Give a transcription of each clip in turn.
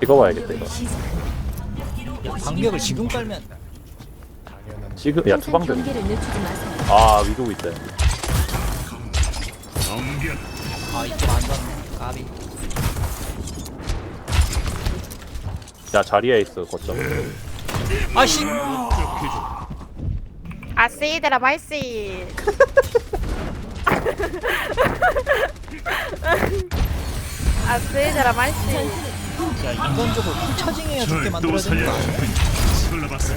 찍어봐야겠다 이거. 야, 방벽을 지금 깔면 지금 야 투방벽 경계를 늦추지 마세요. 아 위도우 있다 아 이쪽 안 좋네. 까비. 야 자리에 있어 거점. 아씨. 아씨들아 말씨. 아씨들아 말씨 야 인간적으로 풀 차징해야 좋게 만들어야 되는 거 아니야?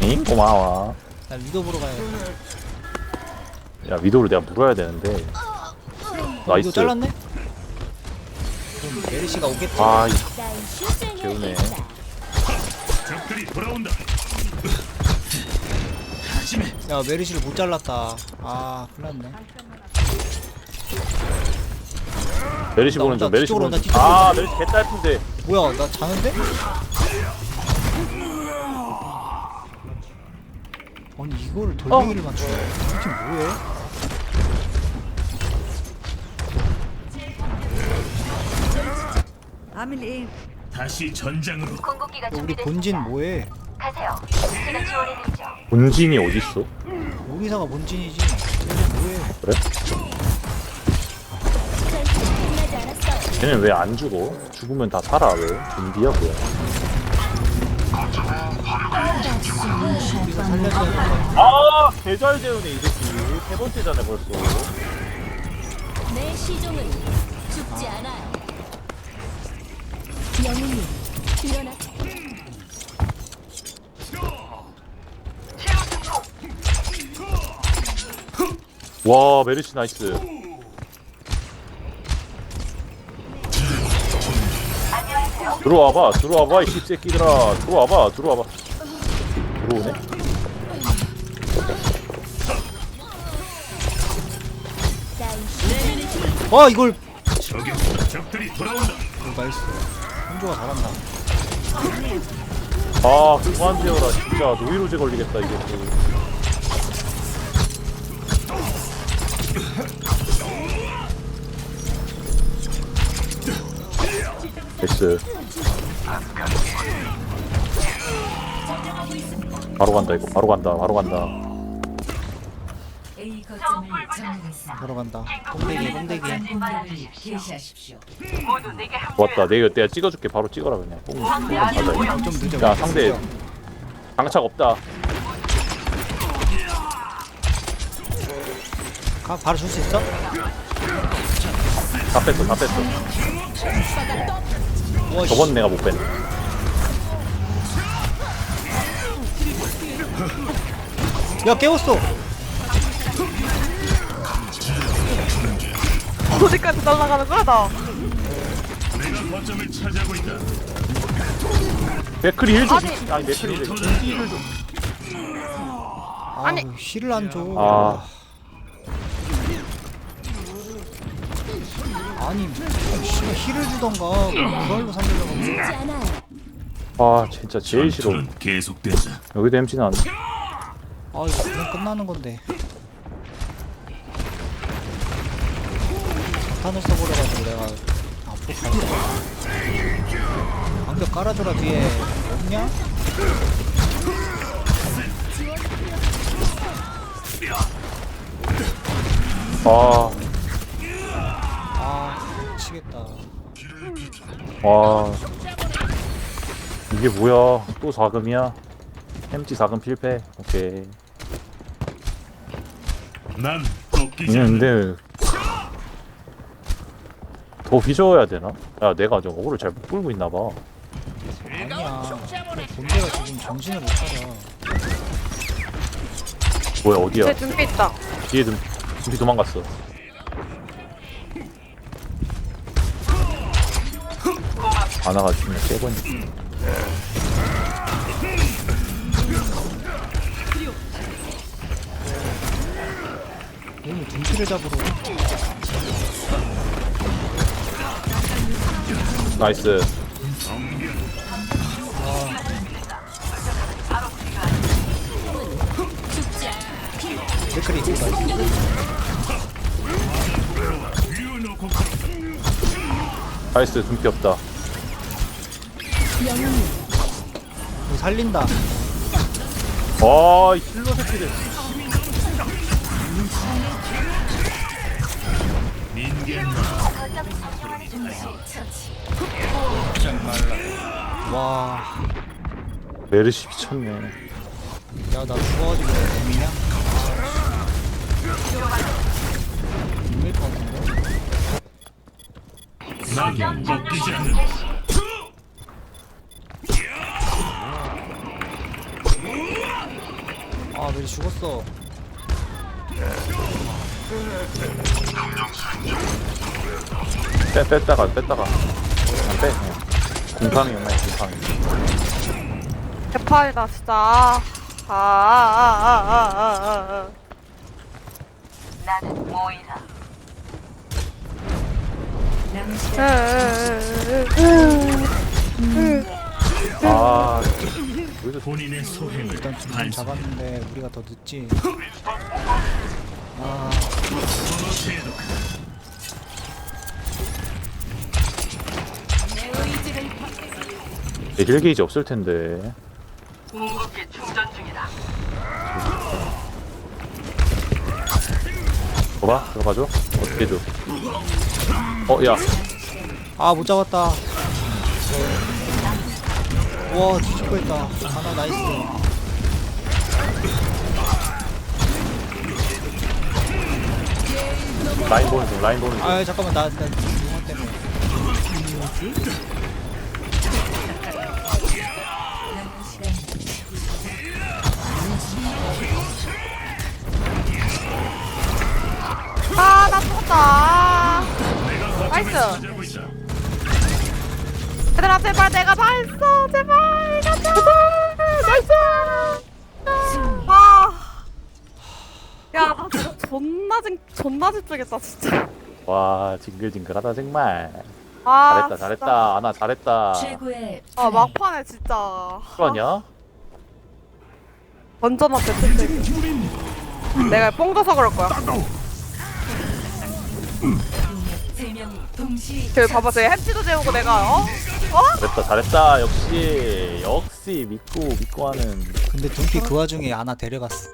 잉 고마워. 나 위도 보러 가야 돼. 야 위도우를 내가 물어야 되는데. 위도 나이스. 잘랐네? 그럼 메르시가 오겠지 아 이-. 일이다. 야 메르시를 못 잘랐다. 아 큰일났네 메리시 나 보는 중 메리시 보는 중 아. 메리시 개딸픈데 뭐야 나 자는데? 아니 이거를 돌멩이를 맞추네 이게 뭐해? 아밀리 다시 전장으로 공급기가 야, 우리 본진 뭐해? 가세요. 제가 지원해드리죠. 본진이 어딨어? 오리사가 본진이지 뭐해? 그래? 쟤는 왜 안 죽어? 죽으면 다 살아 왜? 좀비야 뭐야 아 개잘 재우네 이 새끼 세 번째잖아 벌써 내 시종은 죽지 않아요. 영웅님, 일어나. 와 메리시 나이스 들어와봐 들어와봐 이 씹새끼들아. 들어와봐 들어와봐. 들어오네. 아 이걸 돌아온다. 어, 나이스. 현조가 잘한다. 아 그만 재워라 진짜. 노이로제 걸리겠다 이게 됐어 바로 간다 이거. 바로 간다 바로 간다. A 거점을 점령했습니다. 바로 간다. 공격을 개시하십시오. 좋았다. 내가 내가 찍어줄게. 바로 찍어라 그냥. 뽕 가자 이거. 좀 늦어 야 상대 장착 없다. 가 바로 줄 수 있어? 다 뺐어 다 뺐어. 와 저번 내가 못 뺐네 야 깨웠어. 어디까지 날아가는 거야 나? 내가 거점을 차지하고 있다. 맥크리 1줘 아니. 아니 맥크리 1줘 아니. 힐을 안 줘. 아 아니 씨발 힐을 주던가 그걸로 살리려고 않아요. 아 진짜 제일 싫어 전투는 계속되자. 여기도 햄찌 나네 아 이거 그냥 끝나는 건데 자탄을 써버려가지고 내가 앞으로 갈게 방벽 깔아줘라 뒤에 없냐? 아, 아 미치겠다 와. 이게 뭐야? 또 4금이야? 햄찌 4금 필패? 오케이. 난 이게 않는다. 근데 더 휘저어야 되나? 야, 내가 좀 어그를 잘 못 끌고 있나 봐. 아니야 본대가 지금 정신을 못 차려 뭐야, 어디야? 제 준비 있다 뒤에 좀, 준비 도망갔어. 아나가 죽네, 세번이. 오늘 둠피를 잡으러 나이스. 맥크리 있다 나이스 등기 없다 살린다 와 이 힐러 새끼들 와 메르시 미쳤네 야 나 죽어가지고 재미냐? 죽을 것 같은데? 난 꺾이지 않는 아 메리 죽었어 빼 뺐다가 뺐다가 그냥 빼 그냥 공파밍이었나 공파밍 대파이다 진짜. 아, 아, 아, 아, 아, 아, 아. 나는 모이라. 남은 시간 아 여기서 본인의 소행을 일단 좀 반성. 잡았는데 우리가 더 늦지. 아. 내 힐게이지 없을 텐데. 봐봐 들어가줘. 어떻게 해줘. 어 야. 아 못 잡았다 와 뒤질 뻔했다. 하나 나이스. 라인 보는 중 라인 보는 중. 아 잠깐만 나 나 중화 때문에. 아, 나 죽었다. 나이스. 얘들아, 제발 내가 다 했어. 제발. 가자. 나이스. 아. 야, 나 진짜 존나 진, 존나 집중했다, 진짜. 와 징글징글하다 정말 아, 잘했다 진짜. 잘했다 아나 잘했다 최고의 아, 막판에 진짜. 그러냐? 완전한 배틀 내가 뽕 줘서 그럴 거야. 세 명이 동시 그 봐봐, 쟤 햄찌도 재우고 내가 어? 어? 잘했다 잘했다. 역시 역시 믿고 믿고 하는. 근데 둠피 그 와중에 아나 데려갔어